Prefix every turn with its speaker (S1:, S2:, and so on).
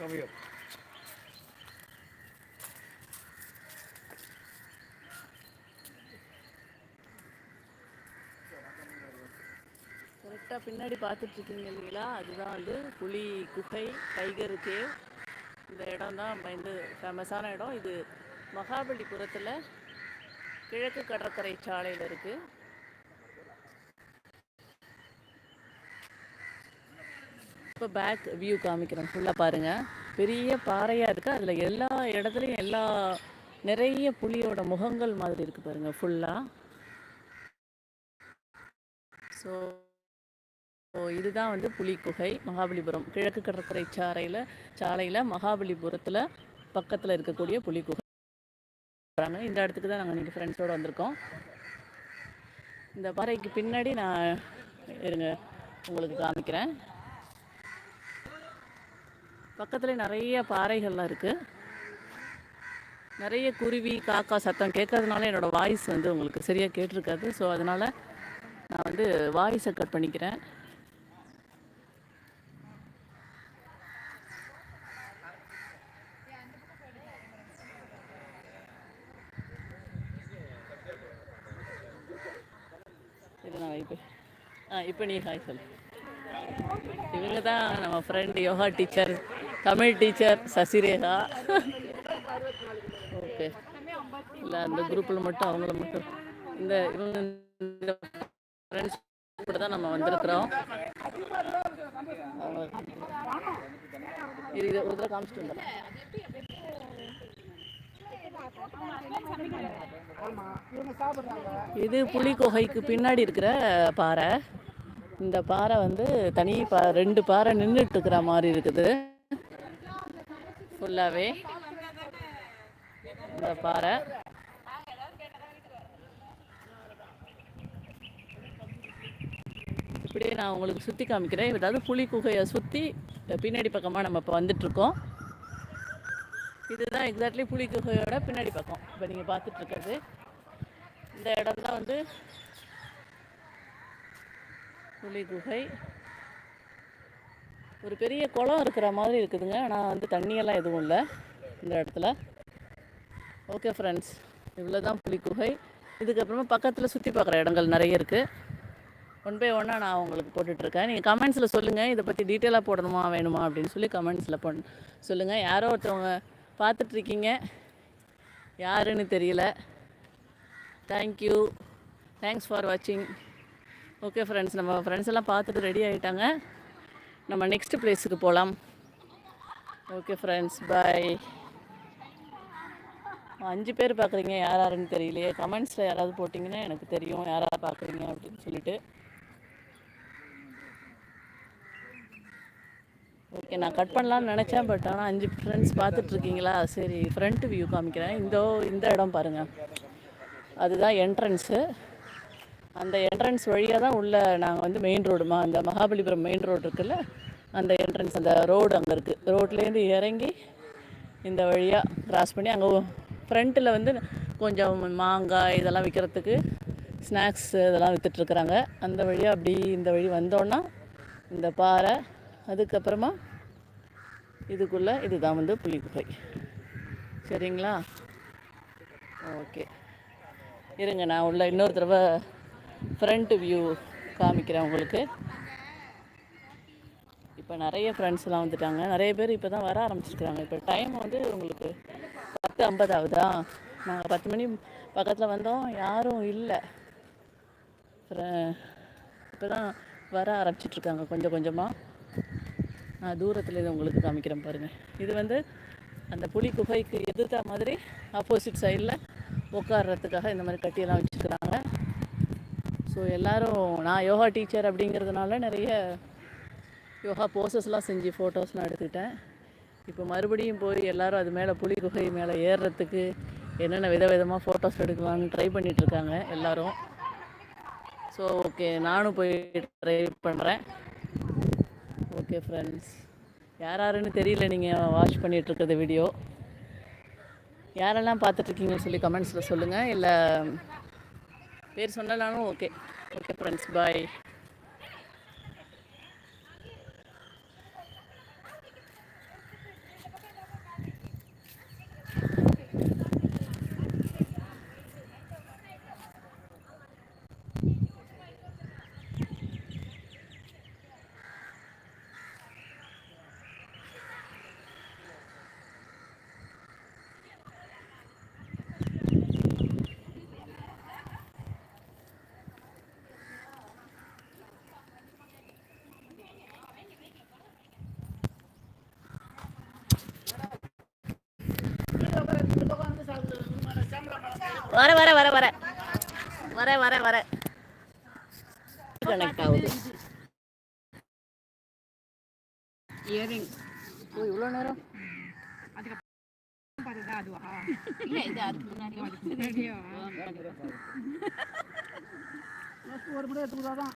S1: கவியம்
S2: கரெக்டாக பின்னாடி பார்த்துட்டு இருக்கீங்க இல்லைங்களா? அதுதான் வந்து புலி குகை டைகர் கேவ். இந்த இடம் தான் வந்து ஃபேமஸான இடம். இது மகாபலிபுரத்தில் கிழக்கு கடற்கரை சாலையில் இருக்குது இப்போ பேக் வியூ காமிக்கிறேன். ஃபுல்லாக பாருங்கள் பெரிய பாறையாக இருக்குது அதில் எல்லா இடத்துலையும் எல்லா நிறைய புலியோட முகங்கள் மாதிரி இருக்குது பாருங்கள் ஃபுல்லாக ஸோ ஸோ இதுதான் வந்து புலிக்குகை மகாபலிபுரம். கிழக்கு கடற்கரை சாலையில் சாலையில் மகாபலிபுரத்தில் பக்கத்தில் இருக்கக்கூடிய புலிக்குகை வராங்க. இந்த இடத்துக்கு தான் நாங்கள் நீங்கள் ஃப்ரெண்ட்ஸோடு வந்திருக்கோம். இந்த பாறைக்கு பின்னாடி நான் இருங்க உங்களுக்கு காமிக்கிறேன். பக்கத்தில் நிறைய பாறைகள்லாம் இருக்குது நிறைய குருவி காக்கா சத்தம் கேட்கறதுனால என்னோடய வாய்ஸ் வந்து உங்களுக்கு சரியாக கேட்டிருக்காது. ஸோ அதனால் நான் வந்து வாய்ஸை கட் பண்ணிக்கிறேன். இது நான் இப்போ ஆ இப்போ நீ ஹாய் சொல்லு. இவங்க தான் நம்ம friend yoga teacher Tamil teacher Sasirekha. Okay. இல்லை அந்த குரூப்பில் மட்டும் அவங்கள மட்டும். இந்த இவங்க ஃப்ரெண்ட்ஸ் கூட தான் நம்ம வந்திருக்கிறோம். இது இதை ஒரு தடவை காமிச்சிட்டு இது புலிகொகைக்கு பின்னாடி இருக்கிற பாறை. இந்த பாறை வந்து தனி பா ரெண்டு பாறை நின்றுட்டு இருக்கிற மாதிரி இருக்குது. ஃபுல்லாகவே இந்த பாறை. இப்படியே நான் உங்களுக்கு சுற்றி காமிக்கிறேன். ஏதாவது புலி குகையை சுற்றி பின்னாடி பக்கமாக நம்ம இப்போ வந்துட்ருக்கோம் இதுதான் எக்ஸாக்ட்லி புலி குகையோட பின்னாடி பக்கம். இப்போ நீங்கள் பார்த்துட்ருக்கிறது இந்த இடம் தான் வந்து புலி குகை. ஒரு பெரிய குளம் இருக்கிற மாதிரி இருக்குதுங்க. ஆனால் வந்து தண்ணியெல்லாம் எதுவும் இல்லை இந்த இடத்துல. ஓகே ஃப்ரெண்ட்ஸ் இவ்வளோ தான் புலி குகை இதுக்கப்புறமா பக்கத்தில் சுற்றி பார்க்குற இடங்கள் நிறைய இருக்குது ஒன் பை ஒன்னாக நான் உங்களுக்கு போட்டுட்ருக்கேன். நீங்கள் கமெண்ட்ஸில் சொல்லுங்கள் இதை பற்றி டீட்டெயிலாக போடணுமா வேணுமா அப்படின்னு சொல்லி கமெண்ட்ஸில் பண் சொல்லுங்கள் யாரோ ஒருத்தவங்க பார்த்துட்ருக்கீங்க. யாருன்னு தெரியல. தேங்க்யூ தேங்க்ஸ் ஃபார் வாட்சிங் ஓகே ஃப்ரெண்ட்ஸ் நம்ம ஃப்ரெண்ட்ஸ் எல்லாம் பார்த்துட்டு ரெடி ஆகிட்டாங்க நம்ம நெக்ஸ்ட் பிளேஸுக்கு போகலாம் ஓகே ஃப்ரெண்ட்ஸ் பாய் அஞ்சு பேர் பார்க்குறீங்க யார் யாருன்னு தெரியலையே. கமெண்ட்ஸில் யாராவது போட்டிங்கன்னா எனக்கு தெரியும் யாராவது பார்க்குறீங்க அப்படின்னு சொல்லிட்டு. ஓகே நான் கட் பண்ணலாம்னு நினச்சேன் பட் ஆனால் அஞ்சு ஃப்ரெண்ட்ஸ் பார்த்துட்ருக்கீங்களா? சரி ஃப்ரண்ட் வியூ காமிக்கிறேன். இந்த இந்த இடம் பாருங்கள் அதுதான் என்ட்ரன்ஸு அந்த என்ட்ரன்ஸ் வழியாக தான் உள்ள நாங்கள் வந்து மெயின் ரோடுமா அந்த மகாபலிபுரம் மெயின் ரோடு இருக்குல்ல அந்த என்ட்ரன்ஸ் அந்த ரோடு அங்கே இருக்குது ரோட்லேருந்து இறங்கி இந்த வழியாக கிராஸ் பண்ணி அங்கே ஃப்ரண்ட்டில் வந்து கொஞ்சம் மாங்காய் இதெல்லாம் விற்கிறதுக்கு ஸ்நாக்ஸ் இதெல்லாம் விற்றுட்ருக்குறாங்க அந்த வழியாக அப்படி இந்த வழி வந்தோன்னா இந்த பாறை அதுக்கப்புறமா இதுக்குள்ளே இதுதான் வந்து புலி சரிங்களா? ஓகே இருங்க நான் உள்ள இன்னொரு தடவை ஃப்ரண்ட் வியூ காமிக்கிறேன் உங்களுக்கு. இப்போ நிறைய ஃப்ரெண்ட்ஸ்லாம் வந்துட்டாங்க. நிறைய பேர் இப்போ தான் வர ஆரம்பிச்சிருக்காங்க இப்போ டைம் வந்து உங்களுக்கு பத்து ஐம்பது ஆகுதா? நாங்கள் பத்து மணி பக்கத்தில் வந்தோம். யாரும் இல்லை. இப்போ தான் வர ஆரம்பிச்சிட்ருக்காங்க கொஞ்சம் கொஞ்சமாக நான் தூரத்தில் இதை உங்களுக்கு காமிக்கிறேன் பாருங்கள் இது வந்து அந்த புலி குகைக்கு எதிர்த்த மாதிரி ஆப்போசிட் சைடில் உட்காடுறதுக்காக இந்த மாதிரி கட்டியெல்லாம் வச்சுருக்குறாங்க. ஸோ எல்லோரும் நான் யோகா டீச்சர் அப்படிங்கிறதுனால நிறைய யோகா போசஸ்லாம் செஞ்சு ஃபோட்டோஸ்லாம் எடுத்துக்கிட்டேன். இப்போ மறுபடியும் போய் எல்லோரும் அது மேலே புலி குகை மேலே ஏறுறதுக்கு என்னென்ன வித விதமாக ஃபோட்டோஸ் எடுக்கலான்னு ட்ரை பண்ணிகிட்ருக்காங்க எல்லோரும். ஸோ ஓகே நானும் போய் ட்ரை பண்ணுறேன் ஓகே ஃப்ரெண்ட்ஸ் யார் யாருன்னு தெரியல நீங்கள் வாட்ச் பண்ணிகிட்ருக்கிறது வீடியோ யாரெல்லாம் பார்த்துட்ருக்கீங்கன்னு சொல்லி கமெண்ட்ஸில் சொல்லுங்கள் இல்லை பேர் சொன்னாலும் ஓகே. ஓகே ஃப்ரெண்ட்ஸ் பாய் வர வர வர வர. வர வர வர. கனெக்ட் ஆகுது.
S1: இயரிங்
S2: ஓ இவ்வளோ நேரம்?
S3: ஒரு முறை எடுத்துக்கிட்டாதான்